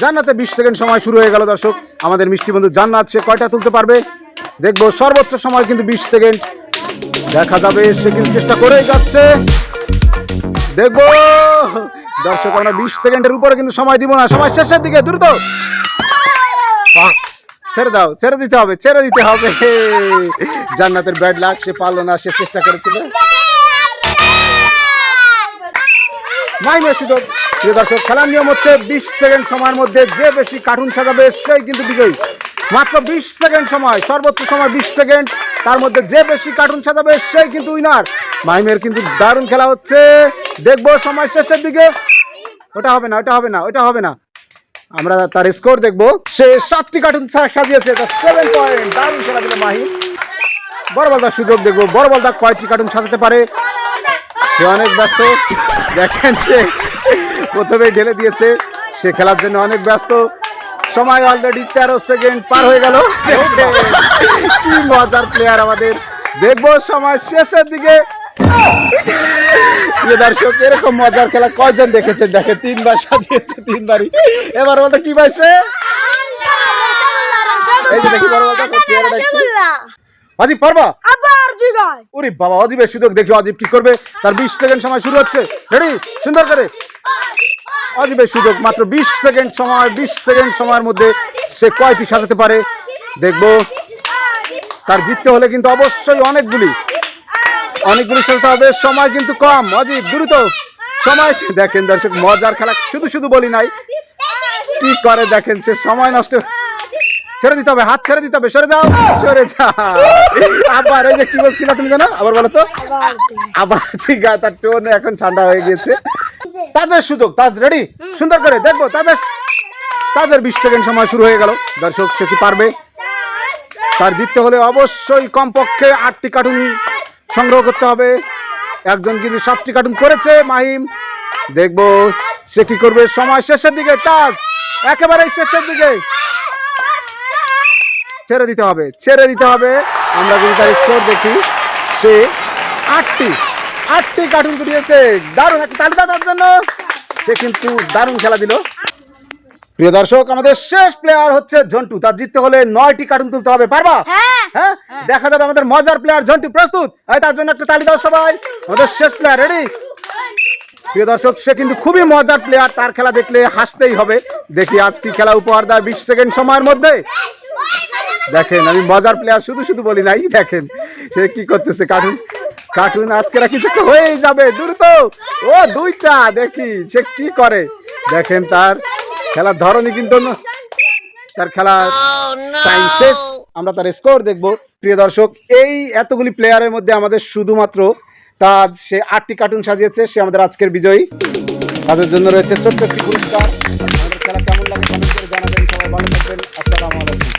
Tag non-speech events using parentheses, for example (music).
জান্নাতে বিশ সেকেন্ড সময় শুরু হয়ে গেল দর্শক। আমাদের মিষ্টি বন্ধু জান্নাত সে কয়টা তুলতে পারবে? দেখব সর্বোচ্চ সময় কিন্তু বিশ সেকেন্ড। দেখা যাবে সে কিন্তু চেষ্টা করেই যাচ্ছে। দেখব। দর্শক আমরা বিশ সেকেন্ডের উপরে কিন্তু সময় দিব না। সময় শেষের দিকে দ্রুত। ছেড়ে দাও ছেড়ে দিতে হবে ছেড়ে দিতে হবে। জান্নাতের ব্যাড লাক সে পারল না সে চেষ্টা করেছিল। মাইমের সুযোগ। প্রিয় দর্শক, খেলার নিয়ম হচ্ছে বিশ সেকেন্ড সময়ের মধ্যে যে বেশি কার্টুন সাজাবে সেই কিন্তু বিজয়ী। মাত্র বিশ সেকেন্ড সময়, সর্বোচ্চ সময় বিশ সেকেন্ড, তার মধ্যে যে বেশি কার্টুন সাজাবে সেই কিন্তু উইনার মাইমের কিন্তু দারুণ খেলা হচ্ছে। দেখব সময় শেষের দিকে। ওটা হবে না, ওটা হবে না, ওটা হবে না। আমরা তার স্কোর দেখব। সে সাতটি কার্টুন সাজিয়েছে সেভেন খেলা মাহিম। সুযোগ দেখব। বড় বলদা কয়টি কার্টুন সাজাতে পারে? সে অনেক ব্যস্ত। দেখেন সে প্রথমে ঢেলে দিয়েছে। সে খেলার জন্য অনেক ব্যস্ত। সময় অলরেডি তেরো সেকেন্ড পার হয়ে গেল। (laughs) কি মজার প্লেয়ার আমাদের। দেখব সময় শেষের দিকে। দর্শক এরকম মজার খেলা কয়জন দেখেছেন? দেখে তিনবার সাজিয়েছে তিনবারই। এবার বলতে কি পাইছে? এই যে দেখি বড় বলটা করছে এবার দেখছি অজিব পারবা? আবার জিগায় ওরে বাবা অজিবের সুযোগ দেখি অজিব কি করবে? তার বিশ সেকেন্ড সময় শুরু হচ্ছে। রেডি সুন্দর করে। অজিবের সুযোগ মাত্র বিশ সেকেন্ড সময় বিশ সেকেন্ড সময়ের মধ্যে সে কয়টি সাজাতে পারে? দেখব। তার জিততে হলে কিন্তু অবশ্যই অনেকগুলি অনেকগুলি সাজাতে হবে। সময় কিন্তু কম। অজিব দ্রুত সময় দেখেন দর্শক মজার খেলা। শুধু শুধু বলি নাই। কি করে দেখেন সে সময় নষ্ট। ছেড়ে দিতে হবে হাত ছেড়ে দিতে হবে। সরে যাও সরে যাও। আবার এই যে কি বলছিলা তুমি জানো? আবার বলো তো? আবার ঠিক আছে তার টোন এখন ঠান্ডা হয়ে গেছে তাজের সুযোগ, তাজ রেডি সুন্দর করে দেখব, তাজের তাজের বিশ সেকেন্ড সময় শুরু হয়ে গেল। দর্শক, সে কি পারবে? তার জিততে হলে অবশ্যই কমপক্ষে আটটি কার্টুন সংগ্রহ করতে হবে। একজন কিন্তু সাতটি কার্টুন করেছে, মাহিম। দেখব সে কি করবে? সময় শেষের দিকে, তাজ। একেবারে শেষের দিকে। ছেড়ে দিতে হবে, ছেড়ে দিতে হবে। আমরা যদি তার স্কোর দেখি। সে আটটি। আটটি কার্টুন কুটিয়েছে দারুণ একটা তালিকা তার জন্য। সে কিন্তু দারুণ খেলা দিল। প্রিয় দর্শক আমাদের শেষ প্লেয়ার হচ্ছে ঝন্টু। তার জিততে হলে নয়টি কার্টুন তুলতে হবে। পারবা? হ্যাঁ। হ্যাঁ? দেখা যাবে আমাদের মজার প্লেয়ার ঝন্টু প্রস্তুত। এই তার জন্য একটা তালি দাও সবাই। আমাদের শেষ প্লেয়ার রেডি প্রিয় দর্শক সে কিন্তু খুবই মজার প্লেয়ার তার খেলা দেখলে হাসতেই হবে। দেখি আজ কি খেলা উপহার দেয় বিশ সেকেন্ড সময়ের মধ্যে। দেখেন আমি মজার প্লেয়ার শুধু শুধু বলি নাই দেখেন। সে কি করতেছে কার্টুন কার্টুন আজকের কিছু হয়ে যাবে, দ্রুত। ও, দুইটা, দেখি সে কি করে। দেখেন তার খেলার ধরনই কিন্তু তার খেলা টাইম শেষ। আমরা তার স্কোর দেখব। প্রিয় দর্শক, এই এতগুলি প্লেয়ারের মধ্যে আমাদের শুধুমাত্র তার সে আটটি কার্টুন সাজিয়েছে, সে আমাদের আজকের বিজয়ী। তাদের জন্য রয়েছে ছোট্ট পুরস্কার। আমাদের খেলা কেমন লাগে জানাবেন। সবাই ভালো থাকবেন। আসসালামু আলাইকুম।